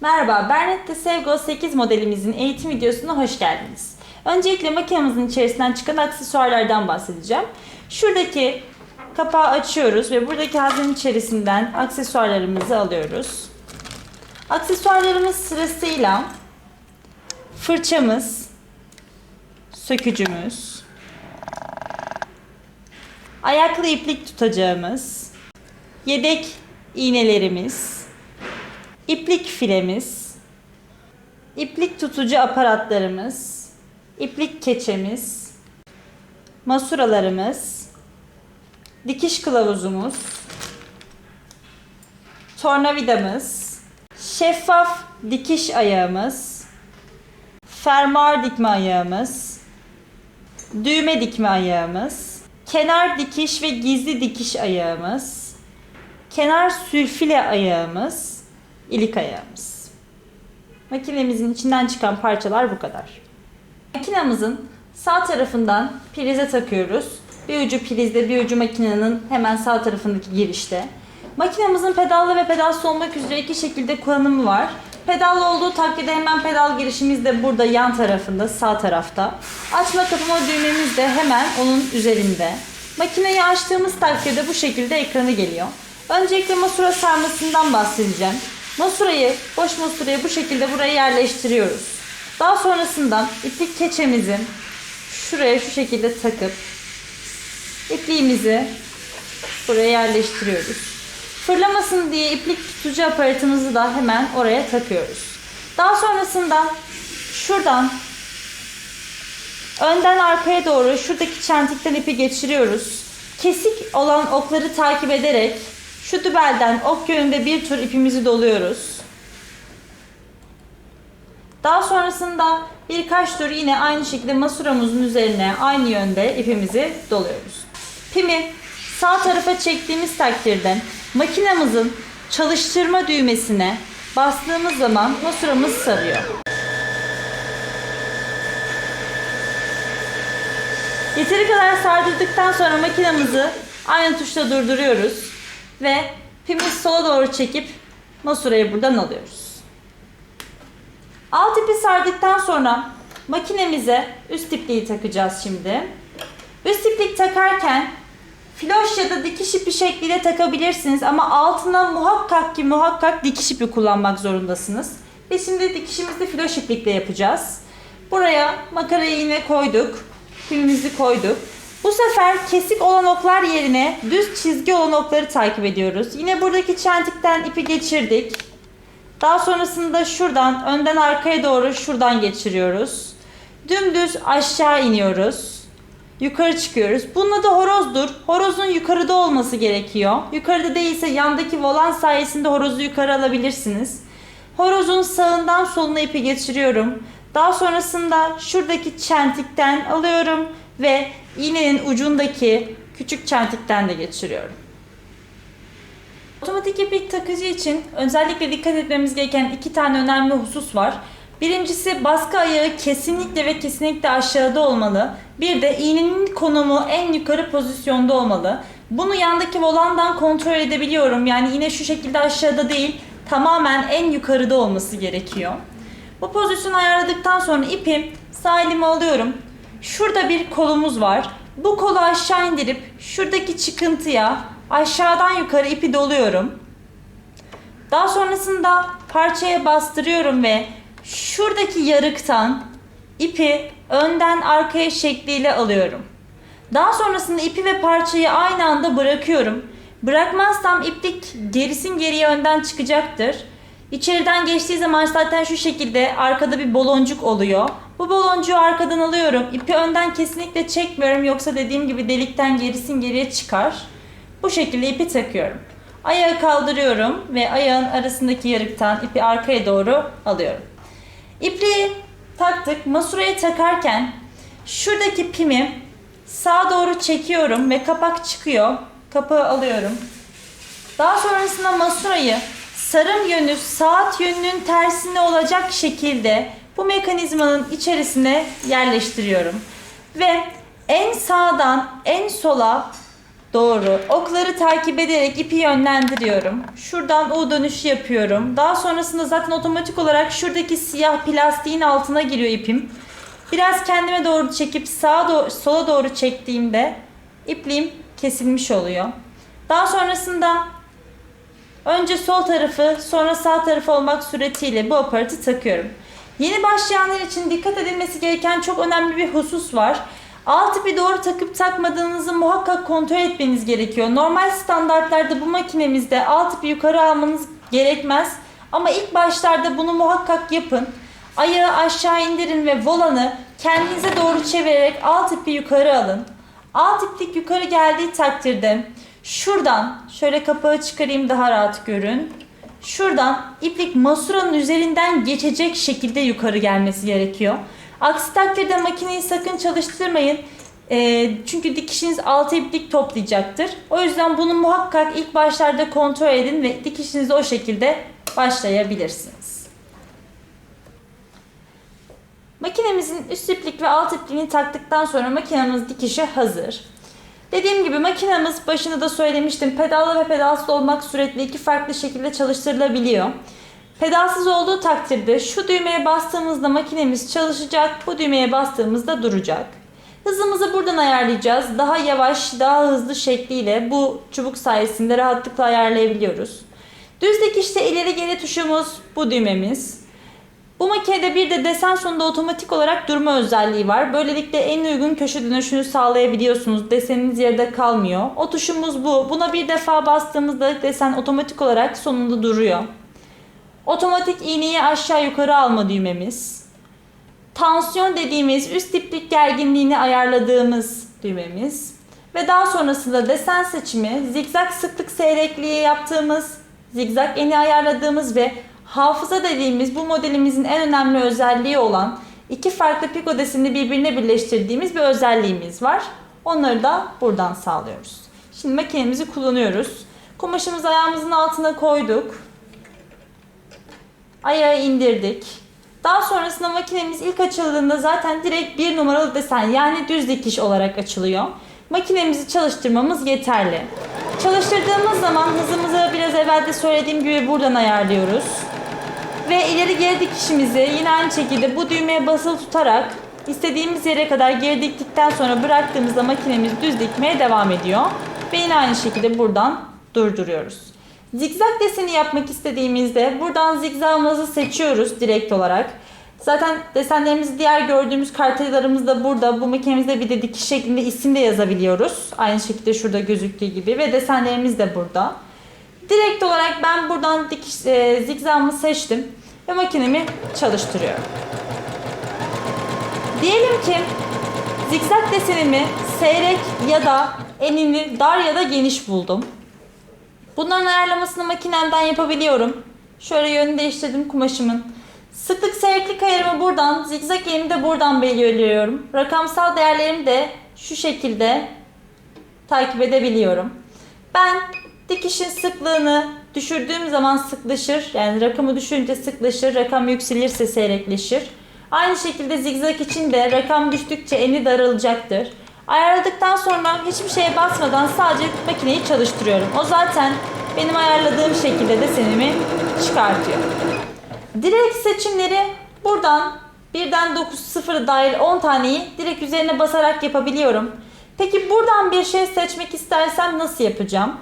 Merhaba, Bernette Sevgo 8 modelimizin eğitim videosuna hoş geldiniz. Öncelikle makinemizin içerisinden çıkan aksesuarlardan bahsedeceğim. Şuradaki kapağı açıyoruz ve buradaki haznenin içerisinden aksesuarlarımızı alıyoruz. Aksesuarlarımız sırasıyla fırçamız, sökücümüz, ayaklı iplik tutacağımız, yedek iğnelerimiz, iplik filemiz, iplik tutucu aparatlarımız, iplik keçemiz, masuralarımız, dikiş kılavuzumuz, tornavidamız, şeffaf dikiş ayağımız, fermuar dikme ayağımız, düğme dikme ayağımız, kenar dikiş ve gizli dikiş ayağımız, kenar sülfile ayağımız, ilik ayağımız. Makinemizin içinden çıkan parçalar bu kadar. Makinamızın sağ tarafından prize takıyoruz. Bir ucu prizde, bir ucu makinenin hemen sağ tarafındaki girişte. Makinamızın pedallı ve pedalsız olmak üzere iki şekilde kullanımı var. Pedallı olduğu takdirde hemen pedal girişimiz de burada yan tarafında, sağ tarafta. Açma kapama düğmemiz de hemen onun üzerinde. Makineyi açtığımız takdirde bu şekilde ekranı geliyor. Öncelikle masura sarmasından bahsedeceğim. Masurayı, boş masurayı bu şekilde buraya yerleştiriyoruz. Daha sonrasında iplik keçemizi şuraya şu şekilde takıp ipliğimizi buraya yerleştiriyoruz. Fırlamasın diye iplik tutucu aparatımızı da hemen oraya takıyoruz. Daha sonrasında şuradan önden arkaya doğru şuradaki çentikten ipi geçiriyoruz. Kesik olan okları takip ederek şu dübelden ok yönünde bir tur ipimizi doluyoruz. Daha sonrasında birkaç tur yine aynı şekilde masuramızın üzerine aynı yönde ipimizi doluyoruz. Pimi sağ tarafa çektiğimiz takdirde makinamızın çalıştırma düğmesine bastığımız zaman masuramız sarıyor. Yeteri kadar sardırdıktan sonra makinamızı aynı tuşla durduruyoruz ve pimi sola doğru çekip masurayı buradan alıyoruz. Alt ipi sardıktan sonra makinemize üst ipliği takacağız şimdi. Üst iplik takarken floş ya da dikiş ipi şekliyle takabilirsiniz ama altına muhakkak ki muhakkak dikiş ipi kullanmak zorundasınız. Biz şimdi dikişimizi floş iplikle yapacağız. Buraya makara iğne koyduk. Pimimizi koyduk. Bu sefer kesik olan oklar yerine düz çizgi olan okları takip ediyoruz. Yine buradaki çentikten ipi geçirdik. Daha sonrasında şuradan önden arkaya doğru şuradan geçiriyoruz. Dümdüz aşağı iniyoruz. Yukarı çıkıyoruz. Bunun adı horozdur. Horozun yukarıda olması gerekiyor. Yukarıda değilse yandaki volan sayesinde horozu yukarı alabilirsiniz. Horozun sağından soluna ipi geçiriyorum. Daha sonrasında şuradaki çentikten alıyorum ve iğnenin ucundaki küçük çentikten de geçiriyorum. Otomatik iplik takıcı için özellikle dikkat etmemiz gereken iki tane önemli husus var. Birincisi baskı ayağı kesinlikle ve kesinlikle aşağıda olmalı. Bir de iğnenin konumu en yukarı pozisyonda olmalı. Bunu yandaki volandan kontrol edebiliyorum. Yani iğne şu şekilde aşağıda değil, tamamen en yukarıda olması gerekiyor. Bu pozisyonu ayarladıktan sonra ipi sağ elime alıyorum. Şurada bir kolumuz var. Bu kolu aşağı indirip şuradaki çıkıntıya aşağıdan yukarı ipi doluyorum. Daha sonrasında parçaya bastırıyorum ve şuradaki yarıktan ipi önden arkaya şekliyle alıyorum. Daha sonrasında ipi ve parçayı aynı anda bırakıyorum. Bırakmazsam iplik gerisin geriye önden çıkacaktır. İçeriden geçtiği zaman zaten şu şekilde arkada bir baloncuk oluyor. Bu baloncuğu arkadan alıyorum. İpi önden kesinlikle çekmiyorum yoksa dediğim gibi delikten gerisin geriye çıkar. Bu şekilde ipi takıyorum. Ayağı kaldırıyorum ve ayağın arasındaki yarıktan ipi arkaya doğru alıyorum. İpliği taktık. Masuraya takarken şuradaki pimi sağa doğru çekiyorum ve kapak çıkıyor. Kapağı alıyorum. Daha sonrasında masurayı sarım yönü saat yönünün tersine olacak şekilde bu mekanizmanın içerisine yerleştiriyorum. Ve en sağdan en sola Doğru. Okları takip ederek ipi yönlendiriyorum. Şuradan U dönüşü yapıyorum. Daha sonrasında zaten otomatik olarak şuradaki siyah plastiğin altına giriyor ipim. Biraz kendime doğru çekip sağa doğru, sola doğru çektiğimde ipliğim kesilmiş oluyor. Daha sonrasında önce sol tarafı sonra sağ tarafı olmak suretiyle bu aparatı takıyorum. Yeni başlayanlar için dikkat edilmesi gereken çok önemli bir husus var. Alt ipi doğru takıp takmadığınızı muhakkak kontrol etmeniz gerekiyor. Normal standartlarda bu makinemizde alt ipi yukarı almanız gerekmez. Ama ilk başlarda bunu muhakkak yapın. Ayağı aşağı indirin ve volanı kendinize doğru çevirerek alt ipi yukarı alın. Alt iplik yukarı geldiği takdirde şuradan şöyle kapağı çıkarayım daha rahat görün. Şuradan iplik masuranın üzerinden geçecek şekilde yukarı gelmesi gerekiyor. Aksi takdirde makineyi sakın çalıştırmayın. Ee, çünkü dikişiniz altı iplik toplayacaktır. O yüzden bunu muhakkak ilk başlarda kontrol edin ve dikişinize o şekilde başlayabilirsiniz. Makinemizin üst iplik ve alt ipliğini taktıktan sonra makinemiz dikişe hazır. Dediğim gibi makinemiz başında da söylemiştim pedallı ve pedalsız olmak suretiyle iki farklı şekilde çalıştırılabiliyor. Pedalsız olduğu takdirde şu düğmeye bastığımızda makinemiz çalışacak, bu düğmeye bastığımızda duracak. Hızımızı buradan ayarlayacağız. Daha yavaş, daha hızlı şekliyle bu çubuk sayesinde rahatlıkla ayarlayabiliyoruz. Düz dikişte ileri geri tuşumuz bu düğmemiz. Bu makinede bir de desen sonunda otomatik olarak durma özelliği var. Böylelikle en uygun köşe dönüşünü sağlayabiliyorsunuz. Deseniniz yerde kalmıyor. O tuşumuz bu. Buna bir defa bastığımızda desen otomatik olarak sonunda duruyor. Otomatik iğneyi aşağı yukarı alma düğmemiz. Tansiyon dediğimiz üst iplik gerginliğini ayarladığımız düğmemiz. Ve daha sonrasında desen seçimi, zigzag sıklık seyrekliği yaptığımız, zigzag eni ayarladığımız ve hafıza dediğimiz bu modelimizin en önemli özelliği olan iki farklı piko deseni birbirine birleştirdiğimiz bir özelliğimiz var. Onları da buradan sağlıyoruz. Şimdi makinemizi kullanıyoruz. Kumaşımızı ayağımızın altına koyduk. Ayağı indirdik. Daha sonrasında makinemiz ilk açıldığında zaten direkt bir numaralı desen yani düz dikiş olarak açılıyor. Makinemizi çalıştırmamız yeterli. Çalıştırdığımız zaman hızımızı biraz evvel de söylediğim gibi buradan ayarlıyoruz. Ve ileri geri dikişimizi yine aynı şekilde bu düğmeye basılı tutarak istediğimiz yere kadar geri diktikten sonra bıraktığımızda makinemiz düz dikmeye devam ediyor. Ve yine aynı şekilde buradan durduruyoruz. Zigzag deseni yapmak istediğimizde buradan zigzagımızı seçiyoruz direkt olarak. Zaten desenlerimizi diğer gördüğümüz kartellarımız da burada. Bu makinemizde bir de dikiş şeklinde isim de yazabiliyoruz. Aynı şekilde şurada gözüktüğü gibi ve desenlerimiz de burada. Direkt olarak ben buradan dikiş e, zigzagımı seçtim ve makinemi çalıştırıyorum. Diyelim ki zigzag desenimi seyrek ya da enini dar ya da geniş buldum. Bunların ayarlamasını makinemden yapabiliyorum. Şöyle yönünü değiştirdim kumaşımın. Sıklık seyreklik ayarımı buradan, zigzag yerimi de buradan belirliyorum. Rakamsal değerlerimi de şu şekilde takip edebiliyorum. Ben dikişin sıklığını düşürdüğüm zaman sıklaşır. Yani rakamı düşünce sıklaşır, rakam yükselirse seyrekleşir. Aynı şekilde zigzag için de rakam düştükçe eni daralacaktır. Ayarladıktan sonra hiçbir şeye basmadan sadece makineyi çalıştırıyorum. O zaten benim ayarladığım şekilde desenimi çıkartıyor. Direkt seçimleri buradan birden 9 0 dahil 10 taneyi direkt üzerine basarak yapabiliyorum. Peki buradan bir şey seçmek istersem nasıl yapacağım?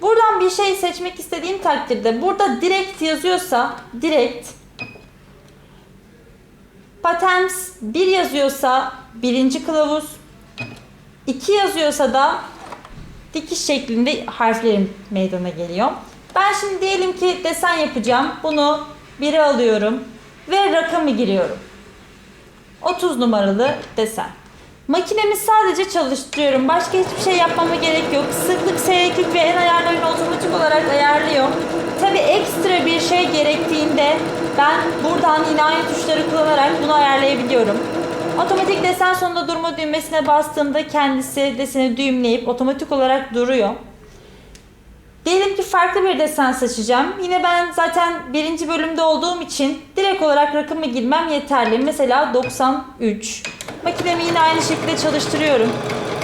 Buradan bir şey seçmek istediğim takdirde burada direkt yazıyorsa direkt Patents 1 yazıyorsa birinci kılavuz 2 yazıyorsa da dikiş şeklinde harflerim meydana geliyor. Ben şimdi diyelim ki desen yapacağım. Bunu 1'e alıyorum ve rakamı giriyorum. 30 numaralı desen. Makinemi sadece çalıştırıyorum. Başka hiçbir şey yapmama gerek yok. Sıklık, seyreklik ve en ayarlarını otomatik olarak ayarlıyor. Tabi ekstra bir şey gerektiğinde ben buradan yine tuşları kullanarak bunu ayarlayabiliyorum. Otomatik desen sonunda durma düğmesine bastığımda kendisi deseni düğümleyip otomatik olarak duruyor. Diyelim ki farklı bir desen seçeceğim. Yine ben zaten birinci bölümde olduğum için direkt olarak rakamı girmem yeterli. Mesela 93. Makinemi yine aynı şekilde çalıştırıyorum.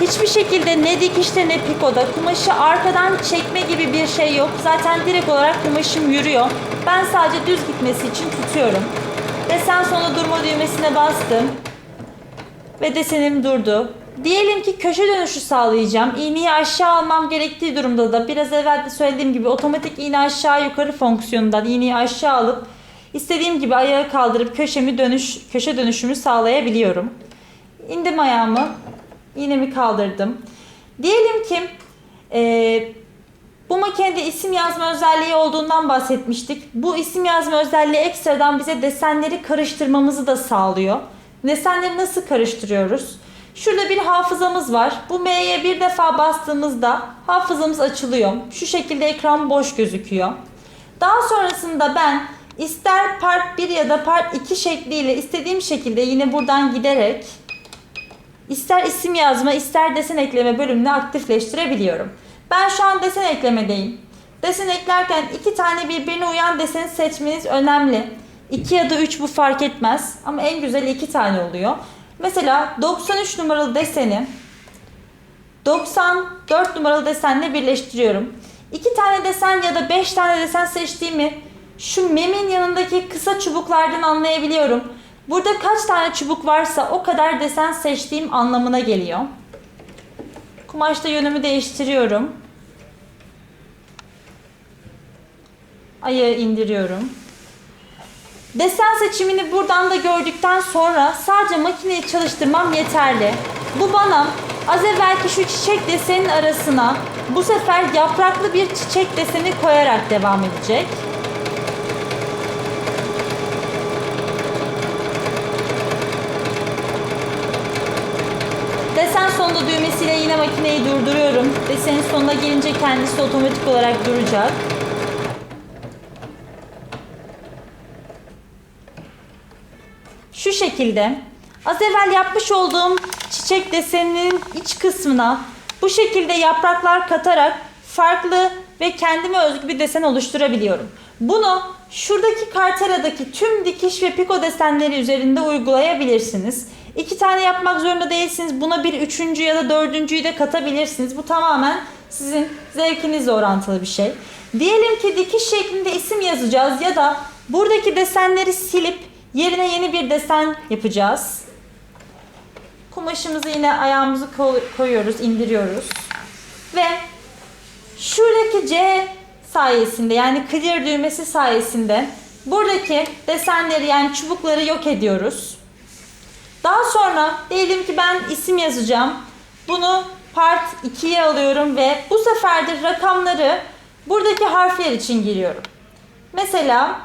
Hiçbir şekilde ne dikişte ne pikoda kumaşı arkadan çekme gibi bir şey yok. Zaten direkt olarak kumaşım yürüyor. Ben sadece düz gitmesi için tutuyorum. Desen sonu durma düğmesine bastım. Ve desenim durdu. Diyelim ki köşe dönüşü sağlayacağım. İğneyi aşağı almam gerektiği durumda da biraz evvel de söylediğim gibi otomatik iğne aşağı yukarı fonksiyonundan iğneyi aşağı alıp istediğim gibi ayağı kaldırıp köşemi dönüş köşe dönüşümü sağlayabiliyorum. İndim ayağımı, iğnemi kaldırdım. Diyelim ki eee, bu makinede isim yazma özelliği olduğundan bahsetmiştik. Bu isim yazma özelliği ekstradan bize desenleri karıştırmamızı da sağlıyor. Desenleri nasıl karıştırıyoruz? Şurada bir hafızamız var. Bu M'ye bir defa bastığımızda hafızamız açılıyor. Şu şekilde ekran boş gözüküyor. Daha sonrasında ben ister part 1 ya da part 2 şekliyle istediğim şekilde yine buradan giderek ister isim yazma ister desen ekleme bölümünü aktifleştirebiliyorum. Ben şu an desen eklemedeyim. Desen eklerken iki tane birbirine uyan deseni seçmeniz önemli. 2 ya da 3 bu fark etmez ama en güzeli 2 tane oluyor. Mesela 93 numaralı deseni 94 numaralı desenle birleştiriyorum. 2 tane desen ya da 5 tane desen seçtiğimi şu memin yanındaki kısa çubuklardan anlayabiliyorum. Burada kaç tane çubuk varsa o kadar desen seçtiğim anlamına geliyor. Kumaşta yönümü değiştiriyorum. Ayağı indiriyorum. Desen seçimini buradan da gördükten sonra sadece makineyi çalıştırmam yeterli. Bu bana az evvelki şu çiçek desenin arasına bu sefer yapraklı bir çiçek deseni koyarak devam edecek. Desen sonunda düğmesiyle yine makineyi durduruyorum. Desenin sonuna gelince kendisi otomatik olarak duracak. Şu şekilde az evvel yapmış olduğum çiçek deseninin iç kısmına bu şekilde yapraklar katarak farklı ve kendime özgü bir desen oluşturabiliyorum. Bunu şuradaki karteladaki tüm dikiş ve piko desenleri üzerinde uygulayabilirsiniz. İki tane yapmak zorunda değilsiniz. Buna bir üçüncü ya da dördüncüyü de katabilirsiniz. Bu tamamen sizin zevkinizle orantılı bir şey. Diyelim ki dikiş şeklinde isim yazacağız ya da buradaki desenleri silip yerine yeni bir desen yapacağız. Kumaşımızı yine ayağımızı koy- koyuyoruz, indiriyoruz. Ve şuradaki C sayesinde yani clear düğmesi sayesinde buradaki desenleri yani çubukları yok ediyoruz. Daha sonra diyelim ki ben isim yazacağım. Bunu part 2'ye alıyorum ve bu sefer de rakamları buradaki harfler için giriyorum. Mesela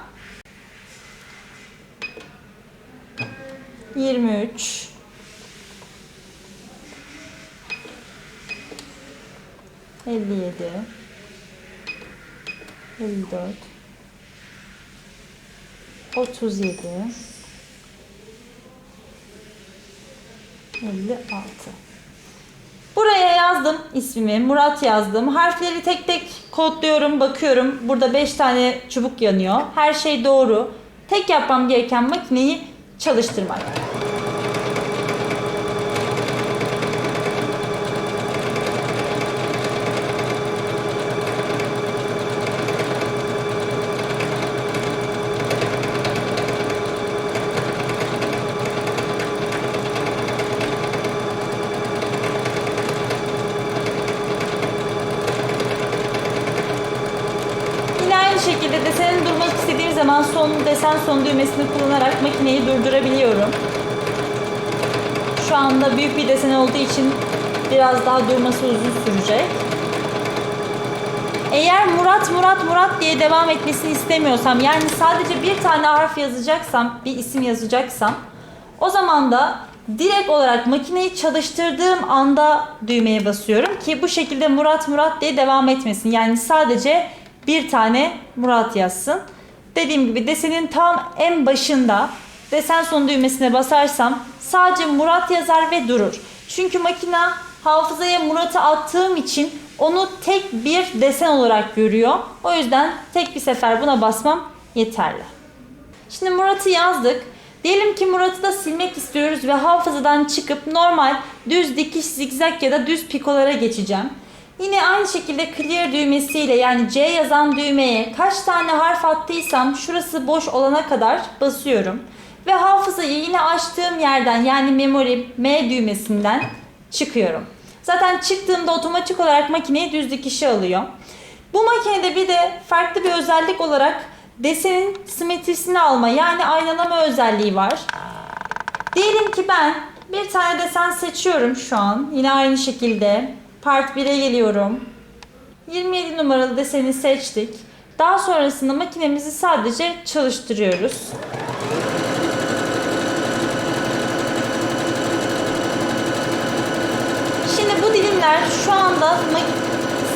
23 57 54 37 56 Buraya yazdım ismimi, Murat yazdım. Harfleri tek tek kodluyorum, bakıyorum. Burada 5 tane çubuk yanıyor. Her şey doğru. Tek yapmam gereken makineyi çalıştırmak. Yine aynı şekilde desenin durmak istediğim zaman son desen son düğmesini kullanarak makineyi durdurabiliyorum. Şu anda büyük bir desen olduğu için biraz daha durması uzun sürecek. Eğer Murat Murat Murat diye devam etmesini istemiyorsam yani sadece bir tane harf yazacaksam, bir isim yazacaksam o zaman da direkt olarak makineyi çalıştırdığım anda düğmeye basıyorum ki bu şekilde Murat Murat diye devam etmesin. Yani sadece bir tane Murat yazsın. Dediğim gibi desenin tam en başında desen son düğmesine basarsam sadece Murat yazar ve durur. Çünkü makina hafızaya Murat'ı attığım için onu tek bir desen olarak görüyor. O yüzden tek bir sefer buna basmam yeterli. Şimdi Murat'ı yazdık. Diyelim ki Murat'ı da silmek istiyoruz ve hafızadan çıkıp normal düz dikiş zigzag ya da düz pikolara geçeceğim. Yine aynı şekilde clear düğmesiyle yani C yazan düğmeye kaç tane harf attıysam şurası boş olana kadar basıyorum. Ve hafızayı yine açtığım yerden yani memory M düğmesinden çıkıyorum. Zaten çıktığımda otomatik olarak makineyi düz dikişe alıyor. Bu makinede bir de farklı bir özellik olarak desenin simetrisini alma yani aynalama özelliği var. Diyelim ki ben bir tane desen seçiyorum şu an. Yine aynı şekilde part 1'e geliyorum. 27 numaralı deseni seçtik. Daha sonrasında makinemizi sadece çalıştırıyoruz. Şimdi bu dilimler şu anda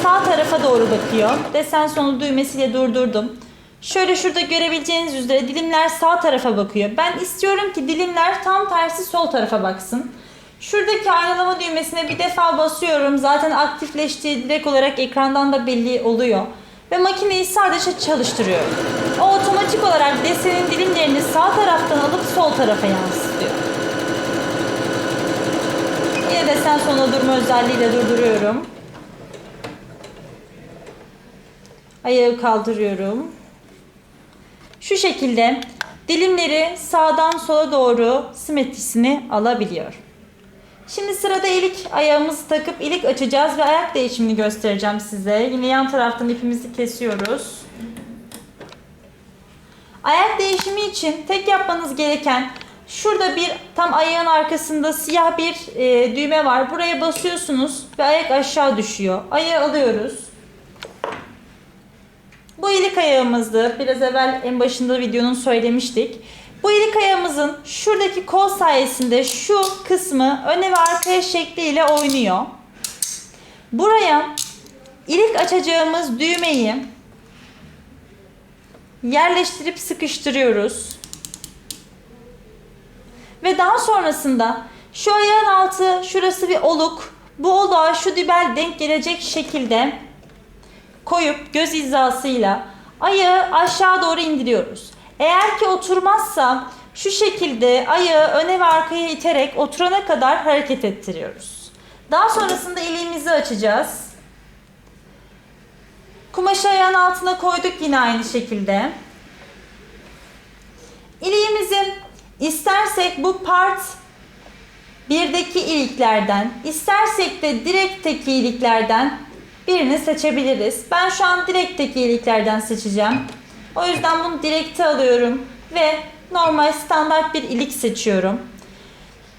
sağ tarafa doğru bakıyor. Desen sonu düğmesiyle durdurdum. Şöyle şurada görebileceğiniz üzere dilimler sağ tarafa bakıyor. Ben istiyorum ki dilimler tam tersi sol tarafa baksın. Şuradaki aynalama düğmesine bir defa basıyorum. Zaten aktifleştiği direkt olarak ekrandan da belli oluyor. Ve makineyi sadece çalıştırıyorum. O otomatik olarak desenin dilimlerini sağ taraftan alıp sol tarafa yansıtıyor. Yine desen sona durma özelliğiyle durduruyorum. Ayağı kaldırıyorum. Şu şekilde dilimleri sağdan sola doğru simetrisini alabiliyor. Şimdi sırada ilik ayağımızı takıp ilik açacağız ve ayak değişimini göstereceğim size. Yine yan taraftan ipimizi kesiyoruz. Ayak değişimi için tek yapmanız gereken şurada bir tam ayağın arkasında siyah bir e, düğme var. Buraya basıyorsunuz ve ayak aşağı düşüyor. Ayağı alıyoruz. Bu ilik ayağımızdı. Biraz evvel en başında videonun söylemiştik. Bu ilik ayağımızın şuradaki kol sayesinde şu kısmı öne ve arkaya şekliyle oynuyor. Buraya ilik açacağımız düğmeyi yerleştirip sıkıştırıyoruz. Ve daha sonrasında şu ayağın altı şurası bir oluk. Bu oluğa şu dübel denk gelecek şekilde koyup göz hizasıyla ayağı aşağı doğru indiriyoruz. Eğer ki oturmazsa şu şekilde ayağı öne ve arkaya iterek oturana kadar hareket ettiriyoruz. Daha sonrasında iliğimizi açacağız. Kumaşı ayağın altına koyduk yine aynı şekilde. İliğimizi istersek bu part birdeki iliklerden, istersek de direkteki iliklerden birini seçebiliriz. Ben şu an direkteki iliklerden seçeceğim. O yüzden bunu direkte alıyorum ve normal standart bir ilik seçiyorum.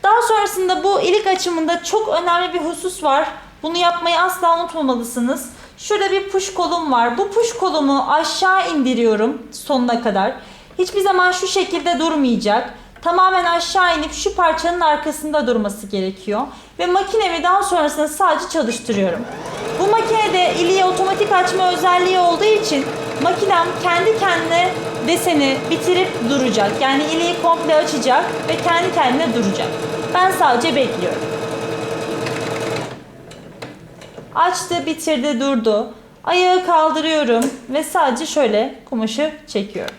Daha sonrasında bu ilik açımında çok önemli bir husus var. Bunu yapmayı asla unutmamalısınız. Şurada bir push kolum var. Bu push kolumu aşağı indiriyorum sonuna kadar. Hiçbir zaman şu şekilde durmayacak. Tamamen aşağı inip şu parçanın arkasında durması gerekiyor. Ve makinemi daha sonrasında sadece çalıştırıyorum. Bu makinede iliği otomatik açma özelliği olduğu için makinem kendi kendine deseni bitirip duracak. Yani iliği komple açacak ve kendi kendine duracak. Ben sadece bekliyorum. Açtı, bitirdi, durdu. Ayağı kaldırıyorum ve sadece şöyle kumaşı çekiyorum.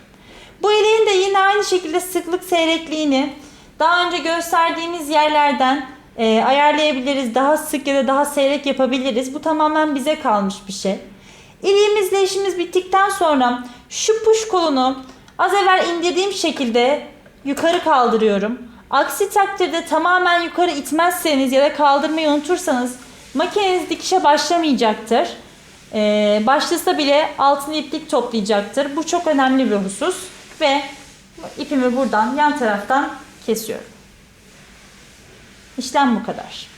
Bu iliğin de yine aynı şekilde sıklık seyrekliğini daha önce gösterdiğimiz yerlerden e, ayarlayabiliriz. Daha sık ya da daha seyrek yapabiliriz. Bu tamamen bize kalmış bir şey. İliğimizle işimiz bittikten sonra şu push kolunu az evvel indirdiğim şekilde yukarı kaldırıyorum. Aksi takdirde tamamen yukarı itmezseniz ya da kaldırmayı unutursanız makineniz dikişe başlamayacaktır. Ee, başlasa bile altını iplik toplayacaktır. Bu çok önemli bir husus. Ve ipimi buradan yan taraftan kesiyorum. İşlem bu kadar.